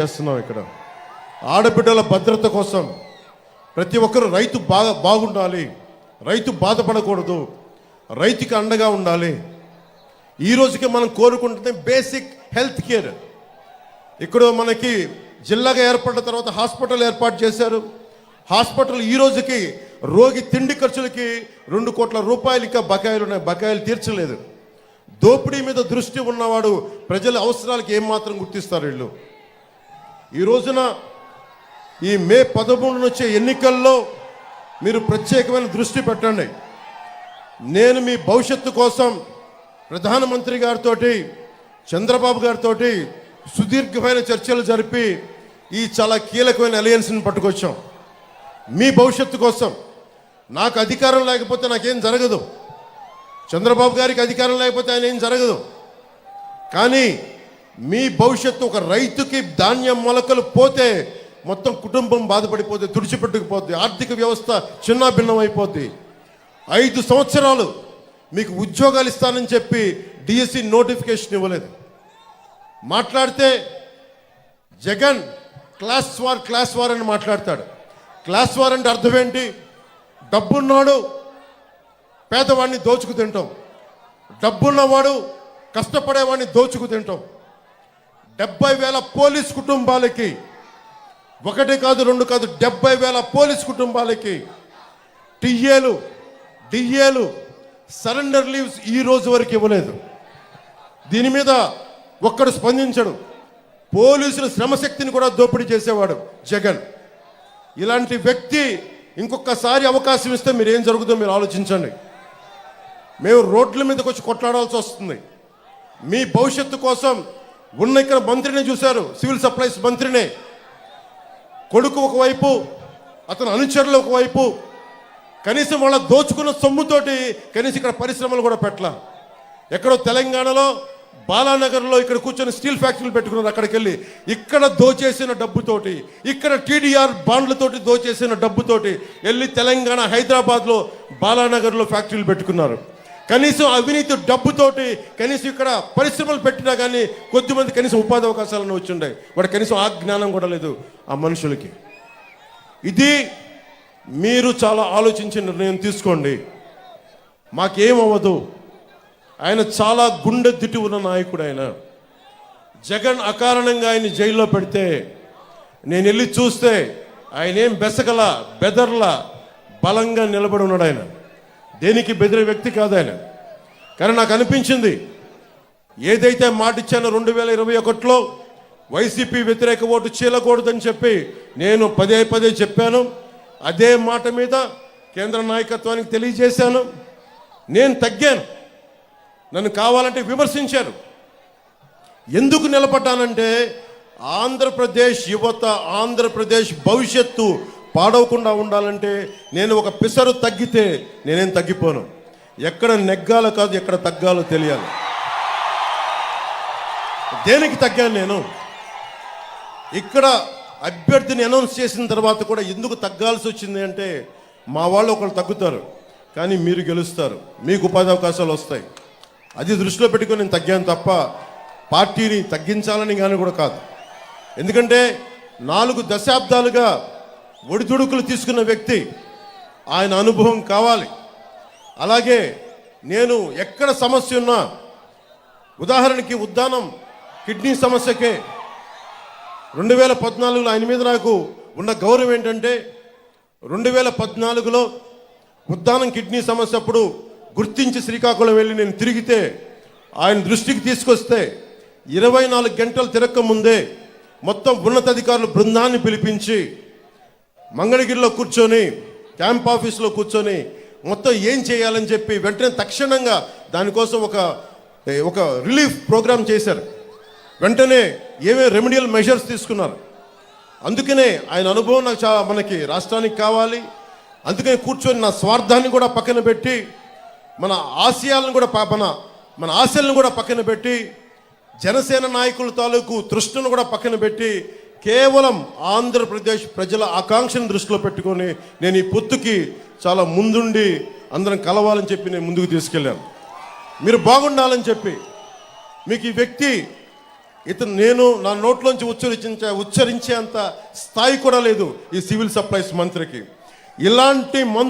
చేస్తున్నాం ఇక్కడ. ఆడబిడ్డల భద్రత కోసం ప్రతి ఒక్కరు రైతు బాగా బాగుండాలి. రైతు బాధపడకూడదు. రైతుకి అండగా ఉండాలి. ఈ రోజుకి మనం కోరుకుంటుంది బేసిక్ హెల్త్ కేర్ ఇక్కడ మనకి జిల్లాగా ఏర్పడిన తర్వాత హాస్పిటల్ ఏర్పాటు చేశారు. హాస్పిటల్ ఈ రోజుకి రోగి తిండి ఖర్చులకి రెండు కోట్ల రూపాయలు ఇంకా బకాయిలు ఉన్నాయి. బకాయిలు తీర్చలేదు. దోపిడీ మీద దృష్టి ఉన్నవాడు ప్రజల అవసరాలకు ఏమాత్రం గుర్తిస్తారు వీళ్ళు. ఈ రోజున ఈ మే పదమూడున వచ్చే ఎన్నికల్లో మీరు ప్రత్యేకమైన దృష్టి పెట్టండి. నేను మీ భవిష్యత్తు కోసం ప్రధానమంత్రి గారితో చంద్రబాబు గారితో సుదీర్ఘమైన చర్చలు జరిపి ఈ చాలా కీలకమైన అలయన్స్ని పట్టుకొచ్చాం. మీ భవిష్యత్తు కోసం. నాకు అధికారం లేకపోతే నాకేం జరగదు. చంద్రబాబు గారికి అధికారం లేకపోతే ఆయన ఏం జరగదు. కానీ మీ భవిష్యత్తు ఒక రైతుకి ధాన్యం మొలకలు పోతే మొత్తం కుటుంబం బాధపడిపోతే తుడిచిపెట్టుకుపోద్ది ఆర్థిక వ్యవస్థ చిన్న భిన్నం అయిపోద్ది ఐదు సంవత్సరాలు మీకు ఉద్యోగాలు ఇస్తానని చెప్పి డిఎస్సి నోటిఫికేషన్ ఇవ్వలేదు. మాట్లాడితే Jagan class war class war అని మాట్లాడతాడు. క్లాస్ వార్ అంటే అర్థం ఏంటి? డబ్బున్నాడు పేదవాడిని దోచుకు తింటాం. డబ్బున్నవాడు కష్టపడేవాడిని దోచుకు తింటాం. డెబ్బై వేల పోలీస్ కుటుంబాలకి. ఒకటి కాదు రెండు కాదు డెబ్బై వేల పోలీస్ కుటుంబాలకి టిఏలు డిఏలు సరెండర్ లీవ్స్ ఈ రోజు వరకు ఇవ్వలేదు. దీని మీద ఒక్కడు స్పందించడు. పోలీసుల శ్రమశక్తిని కూడా దోపిడీ చేసేవాడు జగన్. ఇలాంటి వ్యక్తి ఇంకొకసారి అవకాశం ఇస్తే మీరు ఏం జరుగుతుందో మీరు ఆలోచించండి. మేము రోడ్ల మీదకి వచ్చి కొట్లాడాల్సి వస్తుంది. మీ భవిష్యత్తు కోసం ఉన్న ఇక్కడ మంత్రిని చూశారు సివిల్ సప్లైస్ మంత్రిని. కొడుకు ఒకవైపు అతని అనుచరులు ఒకవైపు. కనీసం వాళ్ళ దోచుకున్న సొమ్ముతోటి కనీసం ఇక్కడ పరిశ్రమలు కూడా పెట్టల. ఎక్కడో తెలంగాణలో బాలానగర్లో ఇక్కడ కూర్చొని స్టీల్ ఫ్యాక్టరీలు పెట్టుకున్నారు అక్కడికి వెళ్ళి ఇక్కడ దోచేసిన డబ్బుతోటి ఇక్కడ టీడీఆర్ బాండ్లతోటి దోచేసిన డబ్బుతోటి వెళ్ళి తెలంగాణ హైదరాబాద్లో బాలానగర్లో ఫ్యాక్టరీలు పెట్టుకున్నారు. కనీసం అవినీతి డబ్బుతోటి కనీసం ఇక్కడ పరిశ్రమలు పెట్టినా కానీ కొద్దిమంది కనీసం ఉపాధి అవకాశాలను వచ్చిండే వాడు కనీసం ఆ జ్ఞానం కూడా లేదు ఆ మనుషులకి. ఇది మీరు చాలా ఆలోచించి నిర్ణయం తీసుకోండి. మాకేమవ్వదు. ఆయన చాలా గుండె దిట్టి ఉన్న నాయకుడు ఆయన. జగన్ అకారణంగా ఆయన జైల్లో పెడితే నేను వెళ్ళి చూస్తే ఆయన ఏం బెసగల బెదర్ల బలంగా నిలబడి ఉన్నాడు ఆయన. దేనికి బెదిరే వ్యక్తి కాదు ఆయన కానీ నాకు అనిపించింది ఏదైతే మాట ఇచ్చానో రెండు వేల ఇరవై ఒకటిలో వైసీపీ వ్యతిరేక ఓటు చీలకూడదని చెప్పి నేను పదే పదే చెప్పాను. అదే మాట మీద కేంద్ర నాయకత్వానికి తెలియజేశాను. నేను తగ్గాను. నన్ను కావాలంటే విమర్శించారు. ఎందుకు నిలబడ్డానంటే ఆంధ్రప్రదేశ్ యువత ఆంధ్రప్రదేశ్ భవిష్యత్తు పాడవకుండా ఉండాలంటే నేను ఒక పిసరు తగ్గితే నేనేం తగ్గిపోను? ఎక్కడ నెగ్గాలో కాదు ఎక్కడ తగ్గాలో తెలియాలి. దేనికి తగ్గాను నేను? ఇక్కడ అభ్యర్థిని అనౌన్స్ చేసిన తర్వాత కూడా ఎందుకు తగ్గాల్సి వచ్చింది అంటే మా వాళ్ళు ఒకళ్ళు తగ్గుతారు కానీ మీరు గెలుస్తారు. మీకు ఉపాధి అవకాశాలు వస్తాయి. అది దృష్టిలో పెట్టుకొని నేను తగ్గాను తప్ప పార్టీని తగ్గించాలని కానీ కూడా కాదు. ఎందుకంటే నాలుగు దశాబ్దాలుగా ఒడిదుడుకులు తీసుకున్న వ్యక్తి. ఆయన అనుభవం కావాలి. అలాగే నేను ఎక్కడ సమస్య ఉన్నా ఉదాహరణకి ఉద్దానం కిడ్నీ సమస్యకే రెండు వేల పద్నాలుగులో ఆయన మీద నాకు ఉన్న గౌరవం ఏంటంటే రెండు వేల పద్నాలుగులో ఉద్దానం కిడ్నీ సమస్య అప్పుడు గుర్తించి శ్రీకాకుళం వెళ్ళి నేను తిరిగితే ఆయన దృష్టికి తీసుకొస్తే ఇరవై నాలుగు గంటలు తిరక్క ముందే మొత్తం ఉన్నతాధికారులు బృందాన్ని పిలిపించి మంగళగిరిలో కూర్చొని క్యాంప్ ఆఫీస్లో కూర్చొని మొత్తం ఏం చేయాలని చెప్పి వెంటనే తక్షణంగా దానికోసం ఒక ఒక రిలీఫ్ ప్రోగ్రామ్ చేశారు. వెంటనే ఏమే రెమెడియల్ మెజర్స్ తీసుకున్నారు. అందుకనే ఆయన అనుభవం నాకు చాలా మనకి రాష్ట్రానికి కావాలి. అందుకని కూర్చొని నా స్వార్థాన్ని కూడా పక్కన పెట్టి మన ఆశయాలను కూడా మన మన ఆశలను కూడా పక్కన పెట్టి జనసేన నాయకుల తాలూకు తృష్ణను కూడా పక్కన పెట్టి కేవలం ఆంధ్రప్రదేశ్ ప్రజల ఆకాంక్షను దృష్టిలో పెట్టుకొని నేను ఈ పొత్తుకి చాలా ముందుండి అందరం కలవాలని చెప్పి నేను ముందుకు తీసుకెళ్ళాను. మీరు బాగుండాలని చెప్పి మీకు ఈ వ్యక్తి ఇతను నేను నా నోట్లోంచి ఉచ్చరించే ఉచ్చరించేంత స్థాయి కూడా లేదు ఈ సివిల్ సప్లైస్ మంత్రికి. ఇలాంటి మంత్రి